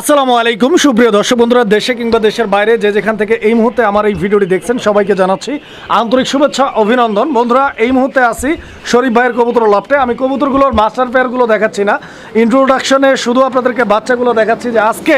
আসসালামু আলাইকুম। সুপ্রিয় দর্শক বন্ধুরা, দেশে কিংবা দেশের বাইরে যে যেখান থেকে এই মুহূর্তে আমার এই ভিডিওটি দেখছেন, সবাইকে জানাচ্ছি আন্তরিক শুভেচ্ছা, অভিনন্দন। বন্ধুরা, এই মুহূর্তে আসি শরীফ ভাইয়ের কবুতর লফটে। আমি কবুতরগুলোর মাস্টার পেয়ারগুলো দেখাচ্ছি না। ইন্ট্রোডাকশনে শুধু আপনাদেরকে বাচ্চাগুলো দেখাচ্ছি যে আজকে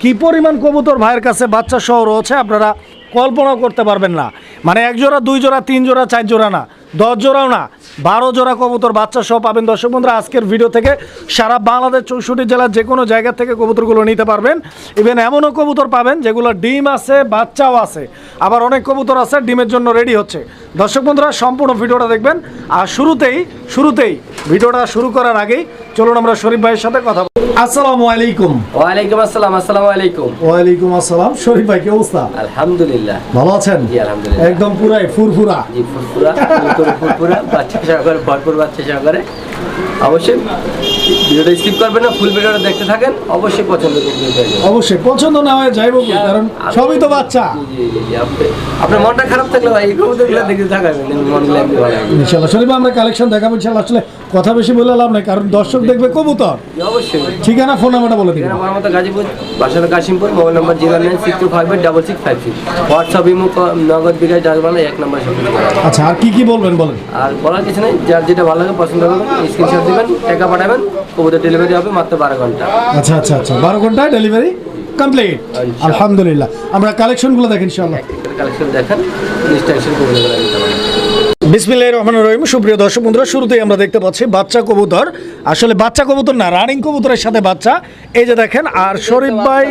কি পরিমাণ কবুতর ভাইয়ের কাছে বাচ্চা সহ রয়েছে, আপনারা কল্পনাও করতে পারবেন না। মানে এক জোড়া দুই জোড়া তিন জোড়া চার জোড়া না। দশ জোড়াও না, বারো জোড়া কবুতর বাচ্চা সহ পাবেন। দর্শক বন্ধুরা, আজকের ভিডিও থেকে সারা বাংলাদেশ চৌষট্টি জেলার যে কোনো জায়গা থেকে কবুতরগুলো নিতে পারবেন। ইভেন এমনও কবুতর পাবেন যেগুলো ডিম আছে, বাচ্চাও আছে। আবার অনেক কবুতর আছে, ডিমের জন্য রেডি হচ্ছে। দর্শক বন্ধুরা, সম্পূর্ণ ভিডিওটা দেখবেন। আর শুরুতেই শুরুতেই ভিডিওটা শুরু করার আগেই চলুন আমরা শরীফ ভাইয়ের সাথে কথা বলি। আসসালামু আলাইকুম। ওয়ালাইকুম আসসালাম আসসালামু আলাইকুম। ওয়ালাইকুম আসসালাম। শরীফ ভাই কি অবস্থা? আলহামদুলিল্লাহ। ভালো আছেন? জি, আলহামদুলিল্লাহ। একদম পুরাই ফুরফুরা। জি ফুরফুরা ফুরফুরা ফুরফুরা বাচ্চা সহকারে ভরপুর বাচ্চা সহকারে অবশ্যই ভিডিওটা স্কিপ করবেন না ফুল ভিডিওটা দেখতে থাকেন। অবশ্যই পছন্দ করবেন অবশ্যই পছন্দ না হয় যাইব কারণ সবই তো বাচ্চা। আপনার মনটা খারাপ থাকলে ভাই এই কবুতরগুলো দেখতে থাকাবেন মন লাগবে ভালো শরীফ আমরা কালেকশন দেখাবো আসলে কথা বেশি বলে লাভ নাই কারণ দর্শক দেখবে কবুতর। অবশ্যই। ঠিকানা ফোন নাম্বারটা বলে এখানে আমার মতো গাজীপুর বাসার Kashimpur mobile number zero nine six two five eight double six five six. WhatsApp imo Nagad bKash Dakbangla এক নাম্বার। আচ্ছা আর কি কি বলবেন বলেন? আর বলার কিছু নেই যার যেটা ভালো লাগে পছন্দ করবেন স্ক্রিনশট দিবেন টাকা পাঠাবেন কবুতর ডেলিভারি হবে মাত্র বারো ঘণ্টা। আচ্ছা আচ্ছা আচ্ছা বারো ঘন্টায় ডেলিভারি কমপ্লিট আলহামদুলিল্লাহ। আমরা কালেকশনগুলো দেখি ইনশাল্লাহ কালেকশন দেখেন ইনস্ট্রাকশন কবুতর বিসমিল্লাহির রহমানির রহিম। সুপ্রিয় দর্শক বন্ধুরা শুরুতেই আমরা দেখতে পাচ্ছি বাচ্চা কবুতর। আসলে বাচ্চা কবুতর না রানিং কবুতরের সাথে বাচ্চা। এই যে দেখেন আর শরীফ ভাই।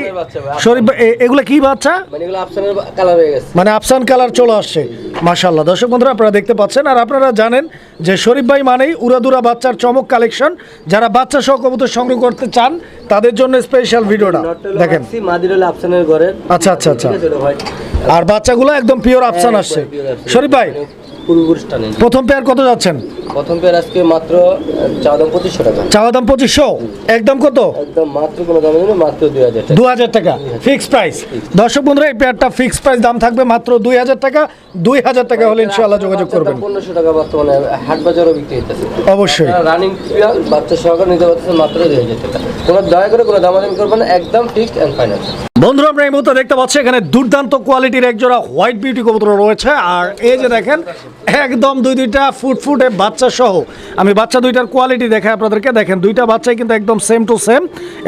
শরীফ ভাই এগুলো কি বাচ্চা? মানে এগুলো আফসানের কালার হয়ে গেছে। মানে আফসান কালার চলে আসছে। মাশাল্লাহ দর্শক বন্ধুরা আপনারা দেখতে পাচ্ছেন আর আপনারা জানেন যে শরীফ ভাই মানেই উড়াদুরা বাচ্চার চমক কালেকশন যারা বাচ্চা সহ কবুতর সংগ্রহ করতে চান তাদের জন্য স্পেশাল ভিডিওটা। দেখেন। আচ্ছা, আচ্ছা, আচ্ছা। হয় আর বাচ্চাগুলো একদম পিওর আফসান আসছে। শরীফ ভাই প্রথম পেয়ার কত যাচ্ছেন? প্রথম পেয়ার আজকে মাত্র চাওয়া দাম পঁচিশশো টাকা। চাওয়া দাম পঁচিশশো? একদম কত? একদম মাত্র কোনো দাম নেই মাত্র দুই হাজার দু হাজার টাকা। Fix price. দর্শক বন্ধুরা এই পেয়ারটা ফিক্স প্রাইস দাম থাকবে মাত্র দুই হাজার টাকা। দুই হাজার টাকা হলে ইনশাআল্লাহ যোগাযোগ করবেন। পনেরোশো টাকা বর্তমানে হাট বাজারও বিক্রি হইতেছে। অবশ্যই। রানিং পিয়াল বাচ্চা সহকারে নিতে পারতেছে মাত্র দুই হাজার টাকা। কোনো দয়া করে কোনো দামাদামি করবেন একদম ফিক্সড অ্যান্ড ফাইনাল বন্ধুরা, আমরা এই মুহূর্তে দেখতে পাচ্ছি এখানে দুর্দান্ত কোয়ালিটির একজোড়া হোয়াইট বিউটি কবুতর রয়েছে। আর এই যে দেখেন, একদম দুই দুইটা ফুট ফুটে বাচ্চা সহ। আমি বাচ্চা দুইটার কোয়ালিটি দেখাই আপনাদেরকে। দেখেন, দুইটা বাচ্চাই কিন্তু একদম সেম টু সেম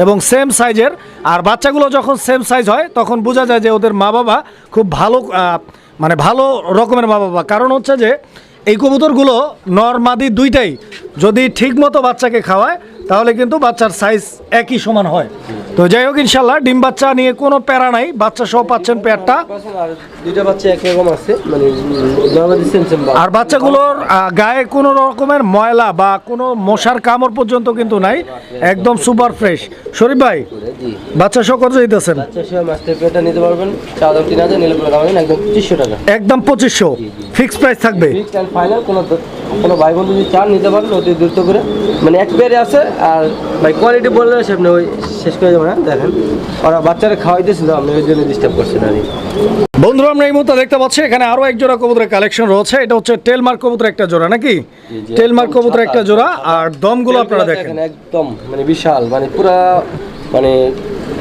এবং সেম সাইজের আর বাচ্চাগুলো যখন সেম সাইজ হয়, তখন বোঝা যায় যে ওদের মা বাবা খুব ভালো মানে ভালো রকমের মা বাবা। কারণ হচ্ছে যে, এই কবুতরগুলো নর মাদি দুইটাই যদি ঠিক মতো বাচ্চাকে খাওয়ায় তাহলে কিন্তু বাচ্চার সাইজ একই সমান হয়। তো যাই হোক ইনশাল্লাহ ডিম বাচ্চা নিয়ে কোনো প্যারা নাই বাচ্চা সহ পাচ্ছেন পেয়ারটা। আর দুইটা বাচ্চা একরকম আছে মানে আর বাচ্চাগুলোর গায়ে কোনো রকমের ময়লা বা কোনো মশার কামড় পর্যন্ত কিন্তু নাই একদম সুপার ফ্রেশ শরীফ ভাই বাচ্চা সহ কত দিতেছেন নিতে পারবেন একদম পঁচিশশো ফিক্স প্রাইস থাকবে। কোনো কোনো ভাই বন্ধু যদি চান নিতে পারেন অতি দ্রুত করে মানে এক পেয়ারে আছে আর ভাই কোয়ালিটি বললে সে আপনি ওই শেষ করে যাবেন না দেখেন। ওরা বাচ্চারা খাওয়াইতেছিল আমি ওই জন্য ডিস্টার্ব করছি না। বন্ধুরা আমরা এই মুহূর্তে দেখতে পাচ্ছি এখানে আরও এক জোড়া কবুতরের কালেকশন রয়েছে। এটা হচ্ছে টেলমার্ক কবুতর একটা জোড়া নাকি? টেলমার্ক একদম কবুতর একটা জোড়া আর দমগুলো আপনারা দেখেন। একদম মানে বিশাল মানে পুরা মানে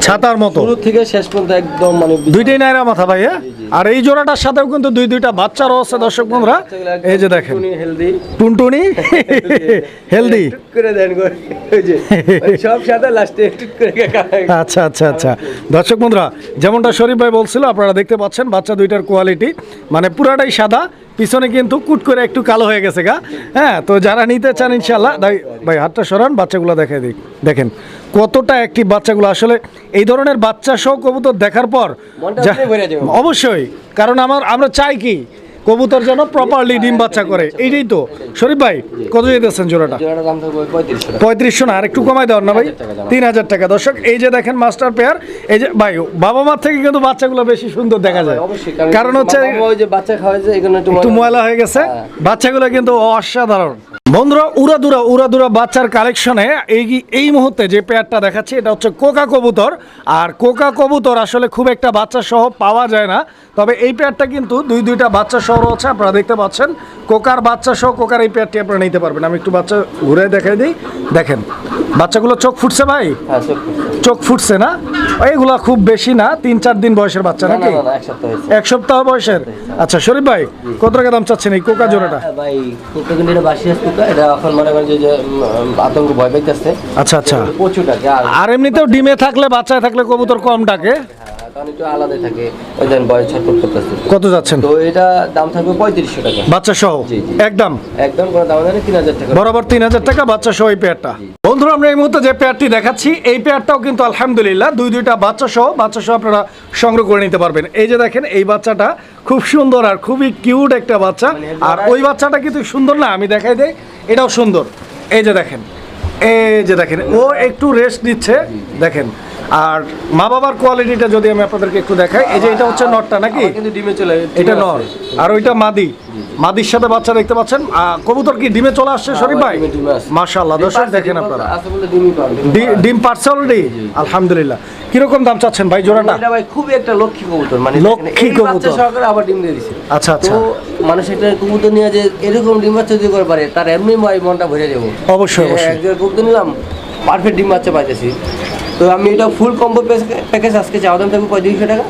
ছাতার মতো। শুরু থেকে শেষ পর্যন্ত একদম মানে। দুইটাই নাইরা মাথা ভাই হ্যাঁ? আর এই জোড়াটার সাথেও কিন্তু দুই দুইটা বাচ্চা রয়েছে দর্শক বন্ধুরা। এই যে দেখেন। হেলদি। টুনটুনি? হেলদি। করে দেন গো। ওই যে, সব সাথে লাস্টে। আচ্ছা আচ্ছা আচ্ছা। দর্শক বন্ধুরা যেমনটা শরীফ ভাই বলছিল আপনারা দেখতে পাচ্ছেন বাচ্চা দুইটার কোয়ালিটি মানে পুরাটাই সাদা পিছনে কিন্তু কুট করে একটু কালো হয়ে গেছে গা। হ্যাঁ তো যারা নিতে চান ইনশাল্লাহ ভাই ভাই হাতটা সরান বাচ্চাগুলো দেখে দিই। দেখেন কতটা অ্যাক্টিভ বাচ্চাগুলো? আসলে এই ধরনের বাচ্চা সহ কবুতর দেখার পর। অবশ্যই কারণ আমার আমরা চাই কি কবুতর যেন প্রপারলি ডিম বাচ্চা করে। এইটাই তো। শরীফ ভাই কত যেতেছেন জোড়াটা? পঁয়ত্রিশশো না আর একটু কমাই দেওয়ার না ভাই? 3,000 টাকা দাম। তিন হাজার টাকা। দর্শক এই যে দেখেন মাস্টার পেয়ার এই যে ভাই বাবা মার থেকে কিন্তু বাচ্চাগুলো বেশি সুন্দর দেখা যায়। কারণ হচ্ছে একটু একটু ময়লা হয়ে গেছে। হ্যাঁ। বাচ্চাগুলো কিন্তু অসাধারণ। বন্ধুরা উড়াদুরা উড়াদুরা বাচ্চার কালেকশনে এই এই মুহূর্তে যে পেয়ারটা দেখাচ্ছি এটা হচ্ছে কোকা কবুতর। আর কোকা কবুতর আসলে খুব একটা বাচ্চা সহ পাওয়া যায় না তবে এই পেয়ারটা কিন্তু দুই দুইটা বাচ্চা সহ রয়েছে আপনারা দেখতে পাচ্ছেন। কোকার বাচ্চা সহ কোকার এই পেয়ারটি আপনারা নিতে পারবেন। আমি একটু বাচ্চা ঘুরে দেখাই দিই। দেখেন বাচ্চাগুলো চোখ ফুটছে ভাই? হ্যাঁ চোখ ফুটছে। না? এইগুলা খুব বেশি না তিন চার দিন বয়সের বাচ্চা নাকি? এক সপ্তাহ বয়সের? আচ্ছা শরীফ ভাই কত টাকা দাম চাচ্ছেন এই কোকা জোড়াটা? হ্যাঁ, ভাই এটা এখন মনে করেন যে- আতঙ্ক ভয় পাইতেছে। আচ্ছা আচ্ছা। প্রচুর আর এমনিতেও ডিমে থাকলে বাচ্চায় থাকলে কবুতর কম ডাকে। কারণ একটু আলাদা থাকে। ওই দেন বয়স ছটফট করতেছে। কত যাচ্ছেন? তো এটা দাম থাকবে পঁয়ত্রিশশো টাকা। বাচ্চা সহ? জি, জি। একদম? একদম কোনো দাম জানে তিন হাজার টাকা। বরাবর তিন হাজার টাকা বাচ্চা সহ এই পেয়ারটা বন্ধুরা আমরা এই মুহূর্তে যে পেয়ারটি দেখাচ্ছি এই পেয়ারটাও কিন্তু আলহামদুলিল্লাহ দুই দুইটা বাচ্চা সহ বাচ্চা সহ আপনারা সংগ্রহ করে নিতে পারবেন। এই যে দেখেন এই বাচ্চাটা খুব সুন্দর আর খুবই কিউট একটা বাচ্চা। আর ওই বাচ্চাটা কিন্তু সুন্দর না আমি দেখাই দেই এটাও সুন্দর। এই যে দেখেন এই যে দেখেন ও একটু রেস্ট নিচ্ছে। দেখেন আর মা বাবার কোয়ালিটিটা যদি আমি আপনাদেরকে একটু দেখাই এই যে এটা হচ্ছে নটটা নাকি? ডিমে চলে এটা নর আর ওইটা মাদি। মাদির সাথে বাচ্চা দেখতে পাচ্ছেন। কবুতর কি ডিমে চলে আসছে শরীফ ভাই? মাশাআল্লাহ দর্শক দেখেন আপনারা। ডিম পারছে অলরেডি আলহামদুলিল্লাহ। কীরকম দাম চাচ্ছেন ভাই জোড়াটা? এটা ভাই খুবই একটা লক্ষ্মী কবুতর মানে লক্ষ্মী কবুতর। সহকারে আবার ডিম দিয়ে দিছে। আচ্ছা আচ্ছা। তো মানুষ একটা কবুতর নিয়ে যে এরকম ডিম বাচ্চা যদি করে পারে তার এমনি ভাই মনটা ভরে যাব। অবশ্যই, অবশ্যই। কবুতর নিলাম পারফেক্ট ডিম বাচ্চা পাইতেছি। তো আমি এটা ফুল কম্বো প্যাকেজ আজকে চাওয়া দাম থাকবে পঁয়ত্রিশশো টাকা।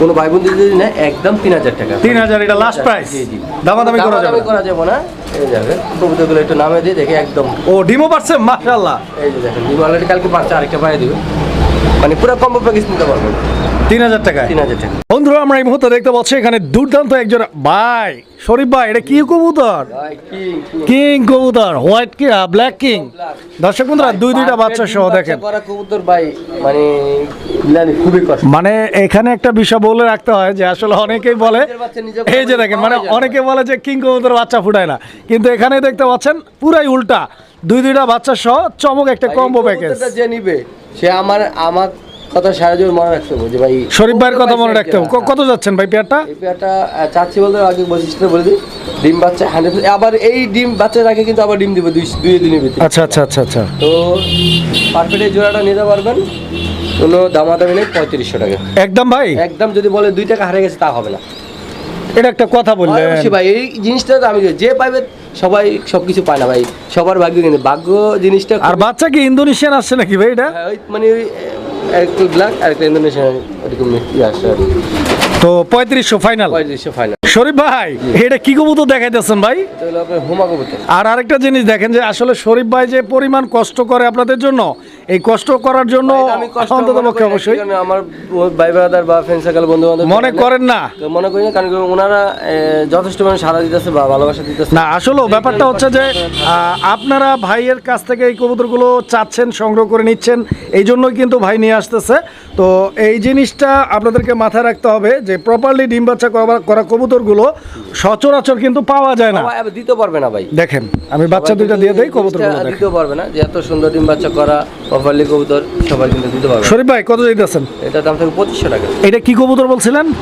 কোনো ভাই বন্ধু যদি নেয় একদম তিন হাজার টাকা। তিন হাজার এটা লাস্ট প্রাইস জি। জি দামাদামি করা যাবে না। করা যাবে না। এই যাবে কবুতরগুলো একটু নামে দিয়ে দেখে একদম ও ডিমও পারছে মাশাআল্লাহ। এই যে দেখেন ডিম অলরেডি কালকে পাচ্ছে আরেকটা পাঠিয়ে দিবে। মানে পুরো কম্বো প্যাকেজ নিতে পারবেন তিন হাজার টাকায়। তিন হাজার টাকা। বন্ধুরা আমরা এই মুহূর্তে দেখতে পাচ্ছি এখানে দুর্দান্ত একজন ভাই। শরীফ ভাই এটা কি কবুতর? কি কবুতর হোয়াইট কি ব্ল্যাক কিং দর্শক বন্ধুরা দুই দুইটা বাচ্চা সহ দেখেন। কবুতর ভাই মানে মানে এখানে একটা বিষয় বলে রাখতে হয় যে আসলে অনেকেই বলে এই যে দেখেন মানে। অনেকে বলে যে কিং কবুতর বাচ্চা ফুটায় না। কিন্তু এখানে দেখতে পাচ্ছেন পুরাই উল্টা। দুই দুইটা বাচ্চা সহ চমক একটা কম্বো প্যাকেজ যে নিবে সে আমার আমার কথা সারা জীবন মনে রাখতে হবে যে ভাই শরীফ ভাইয়ের কথা মনে রাখতে হবে। কত যাচ্ছেন ভাই পেয়ারটা? এই পেয়ারটা চাচ্ছি বলতে আগে বৈশিষ্ট্য বলে দিই। ডিম বাচ্চা হান্ড্রেড আবার এই ডিম বাচ্চার আগে কিন্তু আবার ডিম দিবে দুই দুই দিনের ভিতরে। আচ্ছা আচ্ছা আচ্ছা আচ্ছা। তো পারফেক্ট এই জোড়াটা নিতে পারবেন। কোনো দামাদামি নেই পঁয়ত্রিশশো টাকা। একদম ভাই? একদম যদি বলে দুই টাকা হারে গেছে তা হবে না। এটা একটা কথা অবশ্যই ভাই এই জিনিসটা তো আমি যে পাইবে সবাই সবকিছু পায় না ভাই। সবার ভাগ্য কিন্তু ভাগ্য জিনিসটা আর বাচ্চা কি ইন্দোনেশিয়ান আসছে নাকি ভাই এটা? হ্যাঁ, মানে ওই একটু ব্ল্যাক আর একটা ইন্দোনেশিয়ান এরকম আসছে আর তো পঁয়ত্রিশশো ফাইনাল পঁয়ত্রিশশো ফাইনাল শরীফ ভাই এটা কি কবুতর দেখাইতেছেন ভাই? এটা হোমা কবুতর। আর আরেকটা জিনিস দেখেন যে আসলে শরীফ ভাই যে পরিমাণ কষ্ট করে আপনাদের জন্য এই কষ্ট করার জন্য অন্তত মনে পক্ষে অবশ্যই। আমার ভাই ব্রাদার বা ফ্রেন্ড সার্কেল বন্ধু বান্ধব মনে করেন না। মনে করি না কারণ ওনারা যথেষ্ট মানে সারা দিতেছে বা ভালোবাসা দিতেছে। না আসলেও ব্যাপারটা হচ্ছে যে আপনারা ভাইয়ের কাছ থেকে এই কবুতরগুলো চাচ্ছেন সংগ্রহ করে নিচ্ছেন এই জন্যই কিন্তু ভাই নিয়ে আসতেছে। তো এই জিনিসটা আপনাদেরকে মাথায় রাখতে হবে যে প্রপারলি ডিম বাচ্চা করা- কবুতরগুলো সচরাচর কিন্তু পাওয়া যায় না। দিতে পারবে না ভাই। দেখেন আমি বাচ্চা দুইটা দিয়ে দেই কবুতরগুলো দেখেন। দিতেও পারবে না যে এত সুন্দর ডিম বাচ্চা করা প্রপারলি কবুতর সবাই কিন্তু দিতে পারবে। শরীফ ভাই কত দিতেছেন? এটা দাম থাকবে পঁচিশশো টাকা। এটা কি কবুতর বলছিলেন?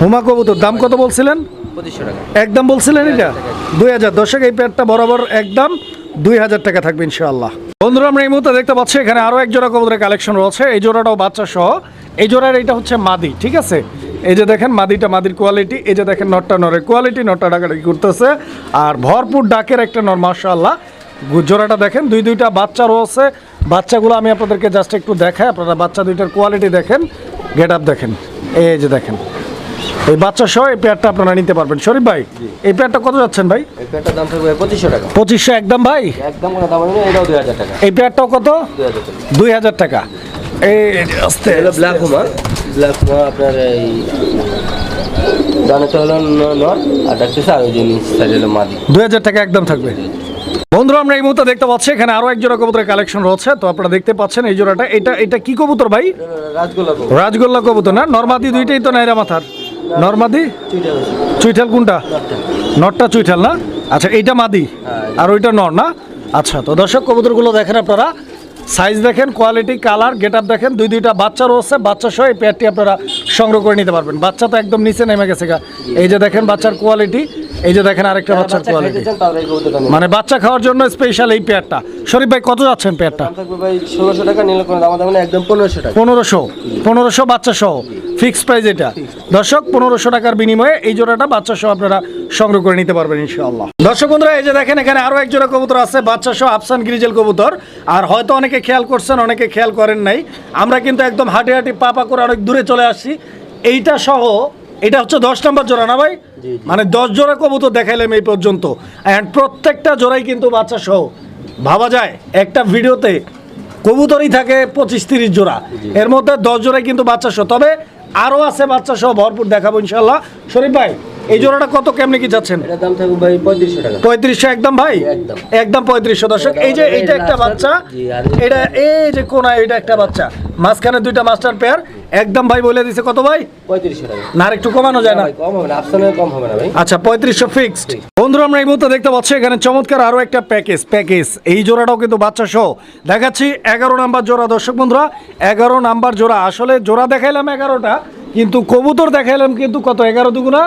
হোমা কবুতর। দাম কত বলছিলেন? পঁচিশশো টাকা। একদম বলছিলেন এটা? দুই হাজার। দর্শক এই প্যাডটা বরাবর একদম দুই হাজার টাকা থাকবে ইনশাআল্লাহ। বন্ধুরা আমরা এই মুহূর্তে দেখতে পাচ্ছি এখানে আরও এক জোড়া কবুতরের কালেকশন রয়েছে। এই জোড়াটাও বাচ্চা সহ। এই জোড়ার এটা হচ্ছে মাদি ঠিক আছে? এই যে দেখেন মাদিটা মাদির কোয়ালিটি এই যে দেখেন নটটা নরের কোয়ালিটি নটটা ডাকাডাকি করতেছে। আর ভরপুর ডাকের একটা নর মাশাআল্লাহ। গু- জোড়াটা দেখেন দুই দুইটা বাচ্চা রয়েছে। বাচ্চাগুলো আমি আপনাদেরকে জাস্ট একটু দেখাই আপনারা বাচ্চা দুইটার কোয়ালিটি দেখেন গেট আপ দেখেন এই যে দেখেন। এই বাচ্চা সহ এই পেয়ারটা আপনারা নিতে পারবেন। শরীফ ভাই এই পেয়ারটা কত যাচ্ছেন ভাই? এই দাম থাকবে পঁচিশশো টাকা। পঁচিশশো একদম ভাই? একদম কোনো দাম নেই এটাও দুই হাজার টাকা। এই পেয়ারটাও কত? দুই হাজার টাকা। এই আস্তে এটা ব্ল্যাক হোমা। ব্ল্যাক হোমা আপনার এই দানাটা হলো নর আর ডাকতেছে আর ওই হলো মাদি। দুই হাজার টাকা একদম থাকবে। বন্ধুরা আমরা এই মুহূর্তে দেখতে পাচ্ছি এখানে আরও এক জোড়া কবুতরের কালেকশন রয়েছে। তো আপনারা দেখতে পাচ্ছেন এই জোড়াটা। এটা এটা কি কবুতর ভাই? রাজগোলা রাজগোল্লা কবুতর না? নর্মাদি দুইটাই তো নাইরা মাথার। নর্মাদি? চুইঠাল কোনটা? নটটা। চুইঠাল না? আচ্ছা এইটা মাদি। হ্যাঁ, আর ওইটা নর না? আচ্ছা তো দর্শক কবুতরগুলো দেখেন আপনারা। সাইজ দেখেন কোয়ালিটি কালার গেট আপ দেখেন। দুই দুইটা বাচ্চা রয়েছে। বাচ্চা সহ এই পেয়ারটি আপনারা সংগ্রহ করে নিতে পারবেন। বাচ্চা তো একদম নিচে নেমে গেছে গা। এই যে দেখেন বাচ্চার কোয়ালিটি এই যে দেখেন আরেকটা বাচ্চার বাচ্চা কোয়ালিটি। মানে বাচ্চা খাওয়ার জন্য স্পেশাল এই পেয়ারটা শরীফ ভাই কত যাচ্ছেন পেয়ারটা ভাই ষোলোশো টাকা নিলে কোনো দাম দাম একদম পনেরোশো টাকা। পনেরোশো পনেরোশো বাচ্চা সহ ফিক্সড প্রাইস এটা। দর্শক পনেরোশো টাকার বিনিময়ে এই জোড়াটা বাচ্চা সহ আপনারা সংগ্রহ করে নিতে পারবেন ইনশাআল্লাহ। দর্শক বন্ধুরা এই যে দেখেন এখানে আরও এক জোড়া কবুতর আছে বাচ্চা সহ আফসান গ্রিজেল কবুতর। আর হয়তো অনেকে খেয়াল করছেন অনেকে খেয়াল করেন নাই। আমরা কিন্তু একদম হাঁটি হাঁটি পা পা করে অনেক দূরে চলে আসছি। এইটা সহ এটা হচ্ছে দশ নম্বর জোড়া না ভাই? মানে দশ জোড়া কবুতর দেখাইলাম এই পর্যন্ত। অ্যান্ড প্রত্যেকটা জোড়াই কিন্তু বাচ্চা সহ। ভাবা যায় একটা ভিডিওতে কবুতরই থাকে পঁচিশ তিরিশ জোড়া। এর মধ্যে দশ জোড়াই কিন্তু বাচ্চা সহ। তবে আরও আছে বাচ্চা সহ ভরপুর দেখাবো ইনশাল্লাহ শরীফ ভাই এই জোড়াটা কত কেমনি কি যাচ্ছেন? এটার দাম থাকবে ভাই পঁয়ত্রিশশো টাকা। পঁয়ত্রিশশো একদম ভাই? একদম। একদম পঁয়ত্রিশশো দর্শক। এই যে এইটা একটা বাচ্চা। এটা এই যে কোনা এটা একটা বাচ্চা। মাঝখানে দুইটা মাস্টার পেয়ার। একদম ভাই বলে দিছে কত ভাই? পঁয়ত্রিশশো টাকা। না একটু কমানো যায় না কম হবে না আফসানে কম হবে না ভাই। আচ্ছা পঁয়ত্রিশশো ফিক্সড বন্ধুরা আমরা এই মুহূর্তে দেখতে পাচ্ছি এখানে চমৎকার আরও একটা প্যাকেজ প্যাকেজ এই জোড়াটাও কিন্তু বাচ্চা সহ দেখাচ্ছি এগারো নাম্বার জোড়া দর্শক বন্ধুরা। এগারো নাম্বার জোড়া। আসলে জোড়া দেখাইলাম এগারোটা কিন্তু কবুতর দেখাইলাম কিন্তু কত? এগারো দুগুণা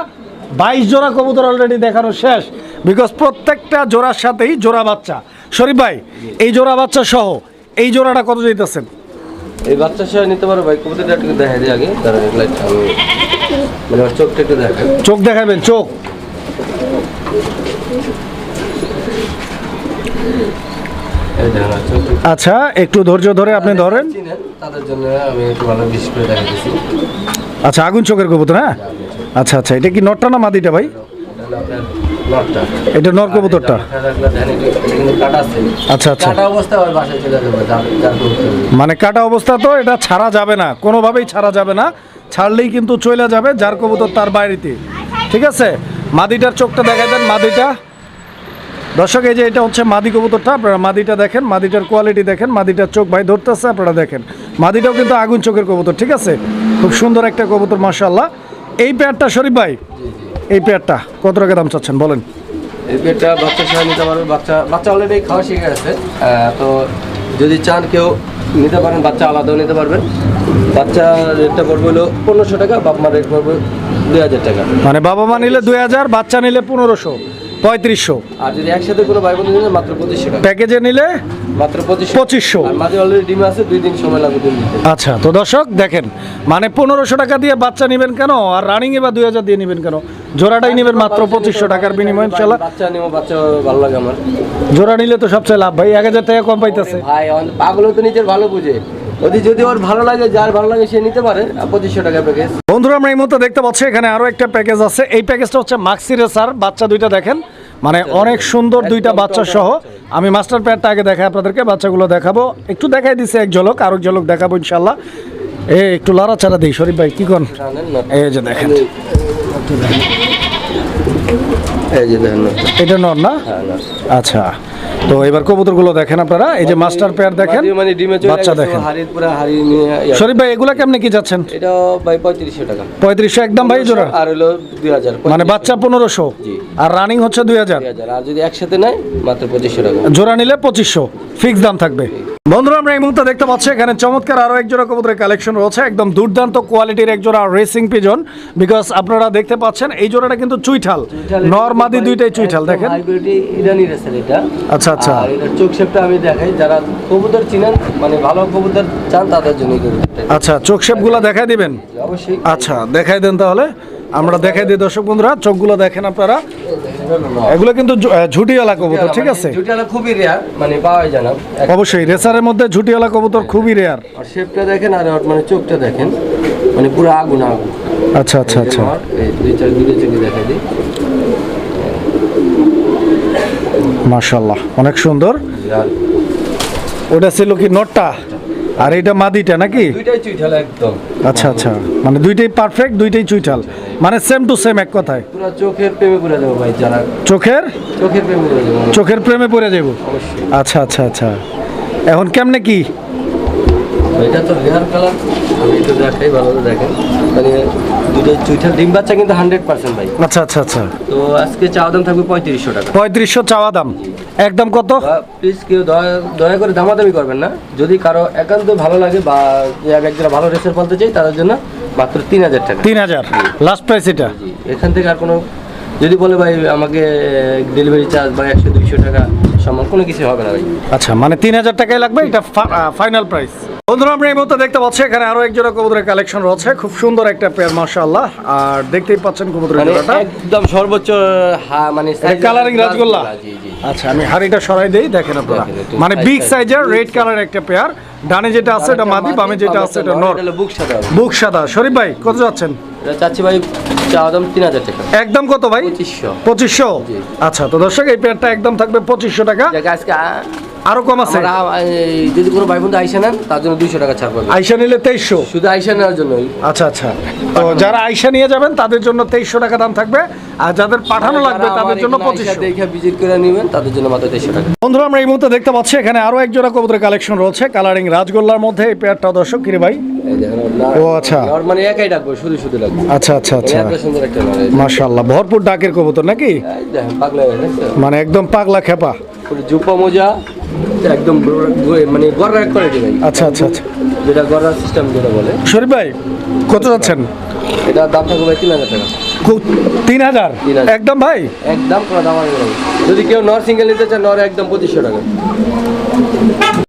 বাইশ জোড়া কবুতর অলরেডি দেখানো শেষ বিকজ প্রত্যেকটা জোড়ার সাথেই জোড়া বাচ্চা। শরীফ ভাই এই জোড়া বাচ্চা সহ এই জোড়াটা কত যেতেছেন এই বাচ্চা সহ নিতে পারো ভাই কবুতরটা একটু দেখা দিই আগে মানে চোখটা একটু দেখেন চোখ দেখাবেন চোখ। আচ্ছা একটু ধৈর্য ধরে আপনি ধরেন। তাদের জন্য আমি একটু ভালো বিশেষ করে দেখা আচ্ছা আগুন চোখের কবুতর হ্যাঁ? আচ্ছা আচ্ছা এটা কি নটটা না মাদিটা ভাই? এটা নর কবুতরটা। আচ্ছা, আচ্ছা। মানে কাটা অবস্থা তো এটা ছাড়া যাবে না কোনোভাবেই ছাড়া যাবে না। ছাড়লেই কিন্তু চলে যাবে যার কবুতর তার বাইরেতে। ঠিক আছে? মাদিটার চোখটা দেখাই দেন মাদিটা। দর্শক এই যে এটা হচ্ছে মাদি কবুতরটা আপনারা মাদিটা দেখেন মাদিটার কোয়ালিটি দেখেন মাদিটার চোখ ভাই ধরতেছে আপনারা দেখেন। মাদিটাও কিন্তু আগুন চোখের কবুতর ঠিক আছে? খুব সুন্দর একটা কবুতর মাশাল্লাহ এই পেয়ারটা শরীফ ভাই? এই পেয়ারটা কত টাকা দাম চাচ্ছেন বলেন। এই পেয়ারটা বাচ্চা সবাই নিতে পারবে বাচ্চা বাচ্চা অলরেডি খাওয়া শিখে গেছে। তো যদি চান কেউ নিতে পারেন বাচ্চা আলাদাও নিতে পারবেন। বাচ্চা রেটটা পড়বে হলো পনেরোশো টাকা বাপ মা রেট পড়বে দুই হাজার টাকা। মানে বাবা মা নিলে দুই হাজার বাচ্চা নিলে পনেরোশো। পঁয়ত্রিশশো। আর যদি একসাথে কোনো ভাই বোন নিলে মাত্র পঁচিশশো প্যাকেজে নিলে মাত্র পঁচিশশো। আর মাঝে অলরেডি ডিম আছে দুই দিন সময় লাগবে আচ্ছা তো দর্শক দেখেন মানে পনেরোশো টাকা দিয়ে বাচ্চা নেবেন কেন? আর রানিং এ বা দুই হাজার দিয়ে নেবেন কেন? জোড়াটাই নেবেন মাত্র পঁচিশশো টাকার বিনিময় ইনশাল্লাহ বাচ্চা নেব বাচ্চা ভালো লাগে আমার। জোড়া নিলে তো সবচেয়ে লাভ ভাই এক হাজার টাকা কম পাইতেছে। ভাই পাগলও তো নিজের ভালো বুঝে। যদি যদি ওর ভালো লাগে যার ভালো লাগে সে নিতে পারে পঁচিশশো টাকা প্যাকেজ বন্ধুরা আমরা এই মুহূর্তে দেখতে পাচ্ছি এখানে আরও একটা প্যাকেজ আছে এই প্যাকেজটা হচ্ছে মাক্সি রেসার বাচ্চা দুইটা দেখেন মানে অনেক সুন্দর দুইটা বাচ্চা সহ আমি মাস্টার প্যাডটা আগে দেখাই আপনাদেরকে বাচ্চাগুলো দেখাবো একটু দেখাই দিছি এক ঝলক আরও এক ঝলক দেখাবো ইনশাল্লাহ এ একটু লড়াচাড়া দিই শরীফ ভাই কি কন এই যে দেখেন এই যে দেখেন এটা নর না হ্যাঁ আচ্ছা তো এবার কবুতরগুলো দেখেন আপনারা এই যে মাস্টার পেয়ার দেখেন মানে ডিমে বাচ্চা দেখেন। শরীফ ভাই এগুলা কেমনে কি যাচ্ছেন? এটাও ভাই পঁয়ত্রিশশো টাকা। পঁয়ত্রিশশো একদম ভাই জোড়া? আর হলো দুই হাজার মানে বাচ্চা পনেরোশো। জি। আর রানিং হচ্ছে দুই হাজার। দুই হাজার আর যদি একসাথে নেয় মাত্র পঁচিশশো টাকা। জোড়া নিলে পঁচিশশো ফিক্স দাম থাকবে। বন্ধুরা আমরা এই মুহূর্তে দেখতে পাচ্ছি এখানে চমৎকার আরও এক জোড়া কবুতরের কালেকশন রয়েছে একদম দুর্দান্ত কোয়ালিটির এক জোড়া রেসিং পিজন বিকজ আপনারা দেখতে পাচ্ছেন এই জোড়াটা কিন্তু চুইঠাল। নরমাদি দুইটাই চুইঠাল দেখেন। এটা। আচ্ছা, আচ্ছা। আর এটার চোখ শেপটা আমি দেখাই যারা কবুতর চিনেন মানে ভালো কবুতর চান তাদের জন্য আচ্ছা চোখ শেপগুলো দেখাই দিবেন? অবশ্যই। আচ্ছা দেখাই দেন তাহলে। আমরা দেখাই দিই দর্শক বন্ধুরা চোখগুলো দেখেন আপনারা। এগুলো কিন্তু ঝুটিওয়ালা কবুতর ঠিক আছে? জুটিয়ালা খুবই রেয়ার মানে পাওয়া যায় না। অবশ্যই রেসারের মধ্যে ঝুটিওয়ালা কবুতর খুবই রেয়ার আর শেপটা দেখেন আর মানে চোখটা দেখেন মানে পুরো আগুন আগুন। আচ্ছা আচ্ছা আচ্ছা। দুই চার দুটো চোখে দেখাই দিই। মাশাল্লাহ অনেক সুন্দর। ওটা ছিল কি নটটা? আর এটা মাদিটা নাকি? একদম। আচ্ছা আচ্ছা। মানে দুইটাই পারফেক্ট দুইটাই চুইঠাল। মানে সেম টু সেম এক কথায়। পুরো চোখের প্রেমে পড়ে যাব ভাই যারা চোখের? চোখের প্রেমে পড়ে যাব। চোখের প্রেমে পড়ে যাব। আচ্ছা আচ্ছা আচ্ছা। এখন কেমনে কি? এটা তো রেয়ার কালার আমি একটু দেখাই ভালো দেখেন। মানে চুইঠাল ডিম বাচ্চা কিন্তু হান্ড্রেড পার্সেন্ট ভাই। আচ্ছা আচ্ছা আচ্ছা। তো আজকে চাওয়া দাম থাকবে পঁয়ত্রিশশো টাকা। পঁয়ত্রিশশো চাওয়া দাম। একদম কত? প্লিজ কেউ দয়া দয়া করে দামাদামি করবেন না। যদি কারও একান্ত ভালো লাগে বা ভালো রেসের বলতে চাই তাদের জন্য মাত্র তিন হাজার টাকা। তিন হাজার। লাস্ট প্রাইস এটা। এখান থেকে আর কোনো যদি বলে ভাই আমাকে ডেলিভারি চার্জ বা একশো দুইশো টাকা সমান কোনো কিছু হবে না ভাই। আচ্ছা মানে তিন হাজার টাকাই লাগবে এটা ফাইনাল প্রাইস বন্ধুরা আমরা এই মুহূর্তে দেখতে পাচ্ছি এখানে আরও এক জোড়া কবুতরের কালেকশন রয়েছে। খুব সুন্দর একটা পেয়ার মাশাআল্লাহ। আর দেখতেই পাচ্ছেন কবুতরের মানে জোড়াটা। একদম সর্বোচ্চ মানে কালারিং রাজগোল্লা? জি জি আচ্ছা আমি হাড়িটা সরাই দেই দেখেন আপনারা। মানে বিগ সাইজের রেড কালার একটা পেয়ার ডানে যেটা আছে এটা মাদি বামে যেটা আছে এটা নর। বুক সাদা। বুক সাদা। শরীফ ভাই কত যাচ্ছেন? চাচ্ছি ভাই দাম তিন হাজার টাকা। একদম কত ভাই? পঁচিশশো। পঁচিশশো। আচ্ছা তো দর্শক এই পেয়ারটা একদম থাকবে পঁচিশশো টাকা। আজকে আরও কম আছে? যদি কোনো ভাই বন্ধু আইসা নেন তার জন্য দুইশো টাকা ছাড় আইসা নিলে তেইশশো? শুধু আইসা নেওয়ার জন্যই। আচ্ছা আচ্ছা। তো যারা আইসা নিয়ে যাবেন তাদের জন্য তেইশশো টাকা দাম থাকবে। আর যাদের পাঠানো লাগবে তাদের জন্য পঁচিশশো। দেখে ভিজিট করে নেবেন তাদের জন্য মাত্র দেড়শো টাকা। বন্ধুরা আমরা এই মুহূর্তে দেখতে পাচ্ছি এখানে আরও এক জোড়া কবুতরের কালেকশন রয়েছে। কালারিং রাজগোল্লার মধ্যে এই পেয়ারটা দর্শক কিরে ভাই? ও, আচ্ছা। মানে একাই ডাকবো শুধু শুধু ডাকবো আচ্ছা আচ্ছা আচ্ছা। মাশাআল্লাহ ভরপুর ডাকের কবুতর নাকি। মানে একদম পাগলা খেপা। জুপা মোজা একদম মানে গড় এক ভাই আচ্ছা আচ্ছা আচ্ছা। যেটা গড়ার সিস্টেম যেটা বলে। শরীফ ভাই কত যাচ্ছেন? এটা দাম থাকবে ভাই তিন হাজার টাকা। তিন হাজার। একদম ভাই? একদম কোনো দাম যদি কেউ নর সিঙ্গেল নিতে চায় নর একদম পঁচিশশো টাকা।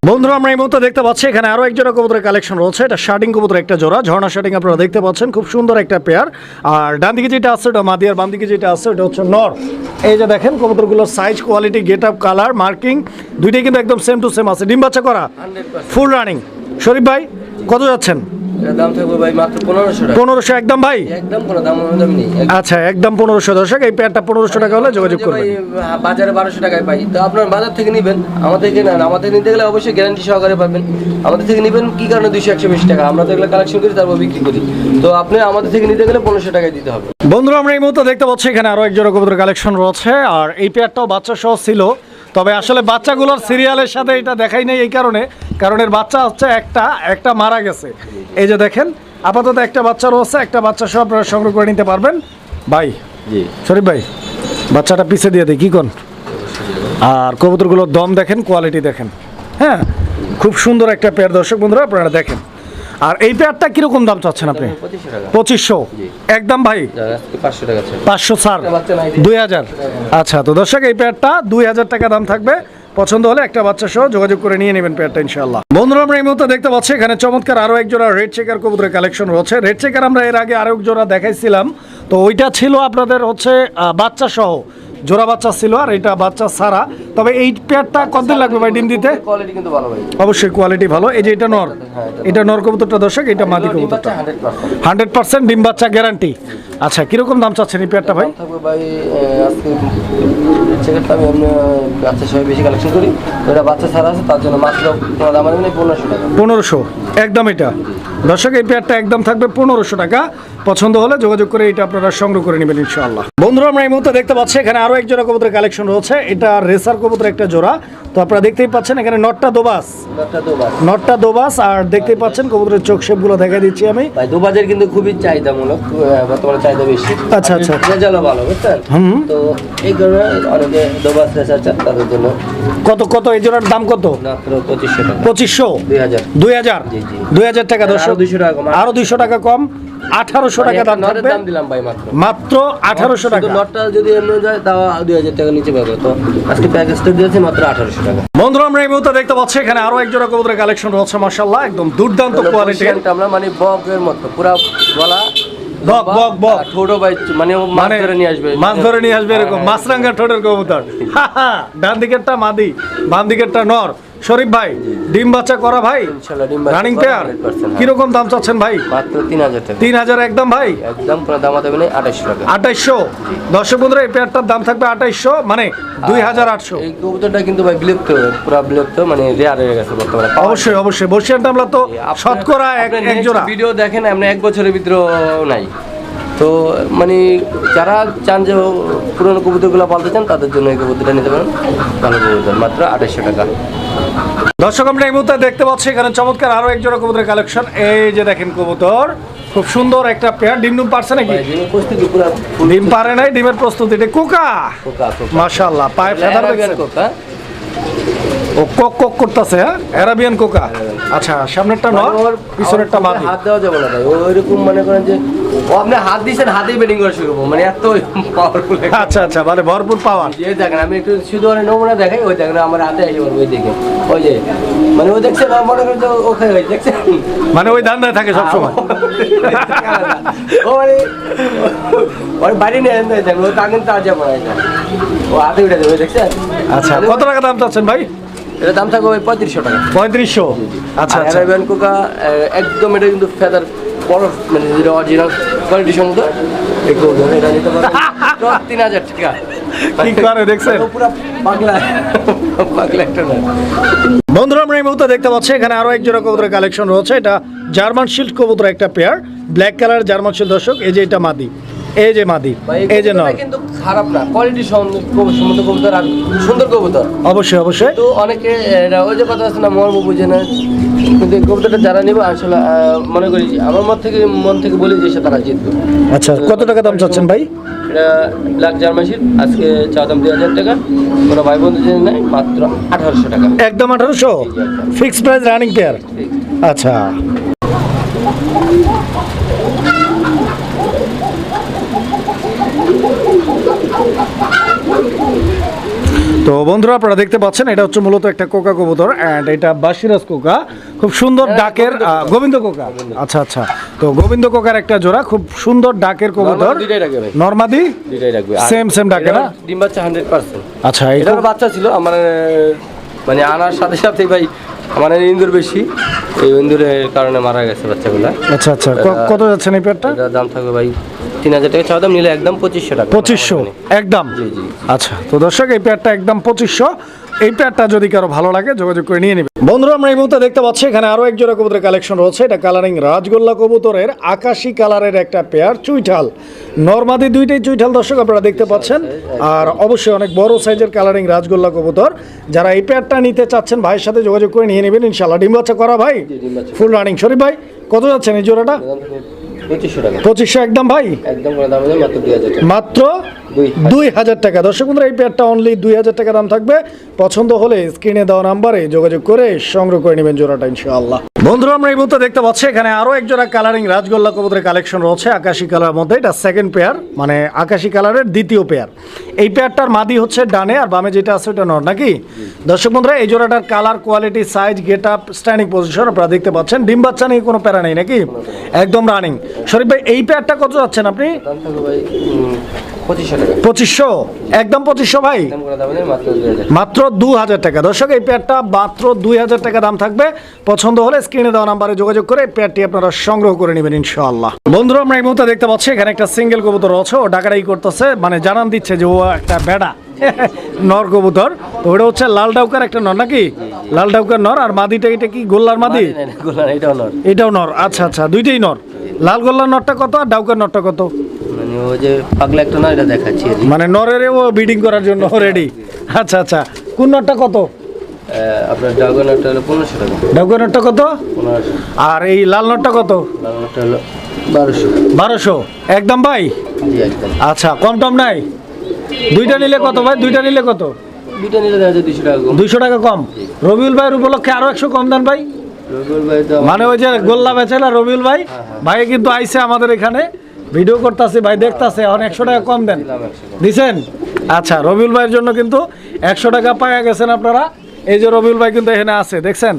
বন্ধুরা আমরা এই মুহূর্তে দেখতে পাচ্ছি এখানে আরও এক জোড়া কবুতরের কালেকশন রয়েছে। এটা শার্টিং কবুতর একটা জোড়া ঝর্ণা শার্টিং আপনারা দেখতে পাচ্ছেন খুব সুন্দর একটা পেয়ার আর ডান দিকে যেটা আছে ওটা মাদিয়ার বাম দিকে যেটা আছে ওটা হচ্ছে নর। এই যে দেখেন কবুতরগুলোর size quality get up colour marking দুইটাই কিন্তু একদম সেম টু সেম আছে। ডিম বাচ্চা করা? ফুল রানিং শরীফ ভাই কত যাচ্ছেন? পনেরোশো একদম ভাই? আচ্ছা একদম পনেরোশো দর্শক এই পেয়ারটা পনেরোশো টাকা হলে যোগাযোগ যে করবেন। বাজারে বারোশো টাকায় পাই। তো আপনার বাজার থেকে নেবেন আমাদের থেকে নেন। আমাদের নিতে গেলে অবশ্যই গ্যারান্টি সহকারে পাবেন। আমাদের থেকে নেবেন কি কারণে দুইশো একশো বেশি টাকা? আমরা তো এগুলো কালেকশন করি তারপর বিক্রি করি। তো আপনি আমাদের থেকে নিতে গেলে পনেরোশো টাকায় দিতে হবে। বন্ধুরা আমরা এই মুহূর্তে দেখতে পাচ্ছি এখানে আরও এক জোড়া কবুতর কালেকশন রয়েছে। আর এই পেয়ারটাও বাচ্চা সহ ছিল। তবে আসলে বাচ্চাগুলোর সিরিয়ালের সাথে এটা দেখাই নেই এই কারণে কারণ এর বাচ্চা হচ্ছে একটা একটা মারা গেছে। এই যে দেখেন আপাতত একটা বাচ্চা রয়েছে একটা বাচ্চা সব আপনারা সংগ্রহ করে নিতে পারবেন। ভাই জি। শরীফ ভাই বাচ্চাটা পিছে দিয়ে দিই কি কোন? আর কবুতরগুলোর দম দেখেন কোয়ালিটি দেখেন। হ্যাঁ খুব সুন্দর একটা পেয়ার দর্শক বন্ধুরা আপনারা দেখেন। আর এই পেয়ারটা কীরকম দাম চাচ্ছেন আপনি? পঁচিশশো একদম ভাই? পাঁচশো নাই। দুই হাজার। আচ্ছা তো দর্শক এই পেয়ারটা দুই হাজার টাকা দাম থাকবে। পছন্দ হলে একটা বাচ্চা সহ যোগাযোগ করে নিয়ে নেবেন পেয়ারটা ইনশাল্লাহ বন্ধুরা আমরা এই মুহূর্তে দেখতে পাচ্ছি এখানে চমৎকার আরও এক জোড়া রেড চেকার কবুতরের কালেকশন রয়েছে। রেড চেকার আমরা এর আগে আরও এক জোড়া দেখাইছিলাম। তো ওইটা ছিল আপনাদের হচ্ছে বাচ্চা সহ। জোড়া বাচ্চা ছিল আর এটা বাচ্চা ছাড়া তবে এই পেয়ারটা কতদিন লাগবে ভাই ডিম দিতে? কোয়ালিটি কিন্তু ভালো ভাই। অবশ্যই কোয়ালিটি ভালো। এই যে এটা নর এটা নর। কবুতরটা দর্শক এটা মাদি কবুতরটা। হান্ড্রেড পার্সেন্ট ডিম বাচ্চা গ্যারান্টি আচ্ছা কীরকম দাম চাচ্ছেন এই পেয়ারটা ভাই? থাকবে ভাই আজকে সেক্ষেত্রে আমি বাচ্চা সবাই বেশি কালেকশন করি। এটা বাচ্চা ছাড়া আছে তার জন্য মাত্র কোনো দাম পনেরোশো টাকা। পনেরোশো একদম এটা। দর্শক এই পেয়ারটা একদম থাকবে পনেরোশো টাকা। পছন্দ হলে যোগাযোগ করে এটা আপনারা সংগ্রহ করে নেবেন ইনশাআল্লাহ। বন্ধুরা আমরা এই মুহূর্তে দেখতে পাচ্ছি এখানে আরও এক জোড়া কবুতরের কালেকশন রয়েছে। এটা রেসার কবুতর একটা জোড়া। তো আপনারা দেখতেই পাচ্ছেন এখানে নটটা দোবাস। নটটা দোবাস। আর দেখতেই পাচ্ছেন কবুতরের চোখ শেপগুলো দেখা দিচ্ছি আমি। ভাই দুবাজের কিন্তু খুবই চাহিদামূলক বর্তমানে চাহিদা বেশি। আচ্ছা, আচ্ছা। রেজাল্টও ভালো বুঝছেন? হুম। তো এই কারণে অনেকে দুবাজ রেসার চান তাদের জন্য। কত কত এই জোড়ার দাম কত? পঁচিশশো পঁচিশশো? দুই হাজার। দুই হাজার। দুই হাজার টাকা আরও 200 টাকা কম। আরও দুইশো টাকা কম। আঠারোশো টাকা দাম থাকবে। দাম দিলাম ভাই মাত্র। মাত্র আঠারোশো টাকা। নটটা যদি এমনি যায় তাও দুই হাজার টাকা নিচে পাবে। তো আজকে প্যাকেজটা দিয়েছে মাত্র আঠারোশো টাকা। বন্ধুরা আমরা এই মুহূর্তে দেখতে পাচ্ছি এখানে আরও এক জোড়া কবুতরের কালেকশন রয়েছে মাশাআল্লাহ একদম দুর্দান্ত কোয়ালিটির Position টা আমরা মানে বকের মতো পুরা গলা বক, বক, বক। মানে মাছ ধরে নিয়ে আসবে। মাছ ধরে নিয়ে আসবে এরকম হ্যাঁ, মাছরাঙ্গা ঠোঁটের কবুতর। ডান দিকেরটা মাদি বাম দিকেরটা নর। শরীফ ভাই ডিম বাচ্চা করা ভাই? ডিম রানিং পেয়ার 100% হ্যাঁ। কীরকম দাম চাচ্ছেন ভাই? মাত্র তিন হাজার তিন হাজার একদম ভাই? একদম কোনো দাম দেবে না আঠাশশো টাকা। আঠাইশশো? দর্শক বন্ধুরা এই পেয়ারটার দাম থাকবে আঠাইশশো মানে দুই হাজার আটশো। এই কবুতরটা কিন্তু ভাই বিলুপ্ত পুরো বিলুপ্ত মানে রেয়ার হয়ে গেছে বর্তমানে। অবশ্যই অবশ্যই। বর্ষিয়ান টামলা তো শতকরা এক জোড়া। ভিডিও দেখেন আমরা এক বছরের ভিতরে নাই। তো মানে যারা চান যে পুরনো কবুতরগুলো পালতে চান তাদের জন্য এই কবুতরটা নিতে পারেন। ভালো কবুতর মাত্র আঠাশশো টাকা। দর্শক আমরা এই মুহূর্তে দেখতে পাচ্ছি এখানে চমৎকার আরও এক জোড়া কবুতরের কালেকশন। এই যে দেখেন কবুতর খুব সুন্দর একটা পেয়ার। ডিম ডিম পারছে নাকি? ডিম পারে নাই ডিমের প্রস্তুতি এটা কোকা মাশাআল্লাহ পায়ে ফেদার কোকা। ও কক কক করতেছে হ্যাঁ? অ্যারাবিয়ান কোকা? আচ্ছা সামনেরটা নর মানে ওর- পিছনেরটা মাদি হাত দেওয়া যাবে না ভাই ওইরকম মনে করেন যে ও আপনি হাত দিয়েছেন হাতেই ব্যাটিং করা শুরু করব। মানে এত পাওয়ারফুল আচ্ছা আচ্ছা মানে ভরপুর পাওয়ার যে দেখেন আমি একটু শুধু অনেক নমুনা দেখাই ওই দেখেন আমার হাতে পড়বে ওই দেখে ওই যে মানে ও দেখছেন মনে করেন যে ওখানে ওই দেখছেন? মানে ওই ধান্দায় থাকে সবসময়। ও মানে ওর বাড়ি নিয়ে দেখেন ও তা কিন্তু যাব না ও হাতে উঠে দেবে দেখছেন? আচ্ছা কত টাকা দাম চাচ্ছেন ভাই? এটা দাম থাকবে পঁয়ত্রিশশো টাকা। পঁয়ত্রিশশো? আচ্ছা আচ্ছা। কোকা একদম এটা কিন্তু ফেদার বড় মানে যেটা অরিজিনাল কোয়ালিটি এই এটা নিতে তিন হাজার টাকা। কি করে দেখছেন? পুরো পাগলা পাগলা একটা না বন্ধুরা আমরা এই মুহূর্তে দেখতে পাচ্ছি এখানে আরও এক জোড়া কবুতরের কালেকশন রয়েছে। এটা জার্মান শিল্ড কবুতর একটা pair black colour German shield দর্শক এই যে এটা মাদি। এই যে মাদি এই যে নর কিন্তু খারাপ না কোয়ালিটি সম্মত কবুতর আর সুন্দর কবুতর। অবশ্যই অবশ্যই। তো অনেকে ওই যে কথা আছে না মর্ম বুঝে না। কিন্তু এই কবিতাটা যারা নেবে আসলে মনে করি আমার মত থেকে মন থেকে বলি যে তারা জিতবে। আচ্ছা কত টাকা দাম চাচ্ছেন ভাই? এটা ব্ল্যাক জার্মানশিপ আজকে চা দাম দুই হাজার টাকা। কোনো ভাই বন্ধু যদি নেয় মাত্র আঠারোশো টাকা। একদম আঠারোশো? ফিক্সড প্রাইস রানিং পেয়ার আচ্ছা। তো বন্ধুরা আপনারা দেখতে পাচ্ছেন এটা হচ্ছে মূলত একটা কোকা কবুতর অ্যান্ড এটা বাসিরাজ কোকা। খুব সুন্দর ডাকের গোবিন্দ কোকা। আচ্ছা আচ্ছা। তো গোবিন্দ কোকার একটা জোড়া খুব সুন্দর ডাকের কবুতর। নর্মাদি? Same, same ডাকে না? ডিম বাচ্চা হান্ড্রেড পার্সেন্ট আচ্ছা এটা বাচ্চা ছিল আমার মানে আনার সাথে সাথে ভাই মানে ইন্দুর বেশি। এই ইন্দুরের কারণে মারা গেছে বাচ্চাগুলো। আচ্ছা আচ্ছা। কত যাচ্ছে এই পেয়ারটা? দাম থাকবে ভাই তিন হাজার টাকা। চাওয়া দাম নিলে একদম পঁচিশশো টাকা। পঁচিশশো? একদম? জি, জি। আচ্ছা তো দর্শক এই পেয়ারটা একদম পঁচিশশো। এই পেয়ারটা যদি কারও ভালো লাগে যোগাযোগ করে নিয়ে নেবে। বন্ধুরা আমরা এই মুহূর্তে দেখতে পাচ্ছি এখানে আরও এক জোড়া কবুতরের কালেকশন রয়েছে। এটা কালারিং রাজগোল্লা কবুতরের আকাশি কালারের একটা পেয়ার চুইঠাল। নর্মাদি দুইটাই চুইঠাল দর্শক আপনারা দেখতে পাচ্ছেন। আর অবশ্যই অনেক বড় সাইজের কালারিং রাজগোল্লা কবুতর। যারা এই পেয়ারটা নিতে চাচ্ছেন ভাইয়ের সাথে যোগাযোগ করে নিয়ে নেবেন। ইনশাল্লাহ ডিম বাচ্চা করা ভাই। ফুল রানিং শরীফ ভাই কত যাচ্ছেন এই জোড়াটা? পঁচিশশো একদম ভাই? মাত্র দুই হাজার টাকা। দর্শক বন্ধুরা এই পেয়ারটা অনলি দুই হাজার টাকা দাম থাকবে। পছন্দ হলে স্ক্রিনে দেওয়া নাম্বারে যোগাযোগ করে সংগ্রহ করে নেবেন জোড়াটা ইনশাআল্লাহ। বন্ধুরা, আমরা এই মুহূর্তে দেখতে পাচ্ছি এখানে আরও এক জোড়া কালারিং রাজগোল্লা কবুতরের কালেকশন রয়েছে আকাশি কালার মধ্যে। এটা সেকেন্ড পেয়ার মানে আকাশি কালারের দ্বিতীয় পেয়ার এই পেয়ারটার মাদি হচ্ছে ডানে, আর বামে যেটা আছে ওটা নর, নাকি? দর্শক বন্ধুরা, এই জোড়াটার colour quality size get up standing position আপনারা দেখতে পাচ্ছেন। ডিম বাচ্চা নিয়ে কোনো প্যারা নেই, নাকি? একদম রানিং শরীফ ভাই, এই পেয়ারটা কত যাচ্ছেন আপনি? পঁচিশশো। একদম পঁচিশশো ভাই? মাত্র দু হাজার টাকা। দর্শক, এই পেয়ারটা মাত্র দুই হাজার টাকা দাম থাকবে। পছন্দ হলে স্ক্রিনে দেওয়া নাম্বারে যোগাযোগ করে পেয়ারটি আপনারা সংগ্রহ করে নেবেন ইনশাআল্লাহ। বন্ধুরা আমরা এই মুহূর্তে দেখতে পাচ্ছি এখানে একটা সিঙ্গেল কবুতর আছে ও ডাকাডাই করতেছে মানে জানান দিচ্ছে যে ও একটা বেড়া নর কবুতর। তো ওটা হচ্ছে লাল ডাউকার একটা নর নাকি? লাল ডাউকার নর আর মাদিটা এটা কি গোল্লার মাদি? এটাও নর। এটাও নর আচ্ছা আচ্ছা দুইটাই নর। লাল গোল্লার নরটা কত আর ডাউকার নরটা কত? মানে ও যে পাগলা একটা না এটা দেখাচ্ছি মানে নরের ও বিডিং করার জন্য রেডি আচ্ছা আচ্ছা কোন নরটা কত? আপনার ড্রাগন একটা হলো পনেরোশো টাকা। ডাউকার নরটা কত? আর এই লাল নটটা কত? লাল একটা হলো বারোশো। বারোশো। একদম ভাই? আচ্ছা কম টম নাই? দুইটা নিলে কত ভাই? দুইটা নিলে কত? দুইটা নিলে দেখা যায় দুশো টাকা কম। দুইশো টাকা কম। রবিউল ভাইয়ের উপলক্ষে আরও একশো কম দেন ভাই। মানে ওই যে গোল্লা বেচে না রবিউল ভাই? ভাই কিন্তু আইসে আমাদের এখানে। ভিডিও করতেছে ভাই দেখতাছে। এখন একশো টাকা কম দেন। দিছেন? আচ্ছা রবিউল ভাইয়ের জন্য কিন্তু একশো টাকা পাওয়া গেছেন আপনারা। এই যে রবিউল ভাই কিন্তু এখানে আছে দেখছেন?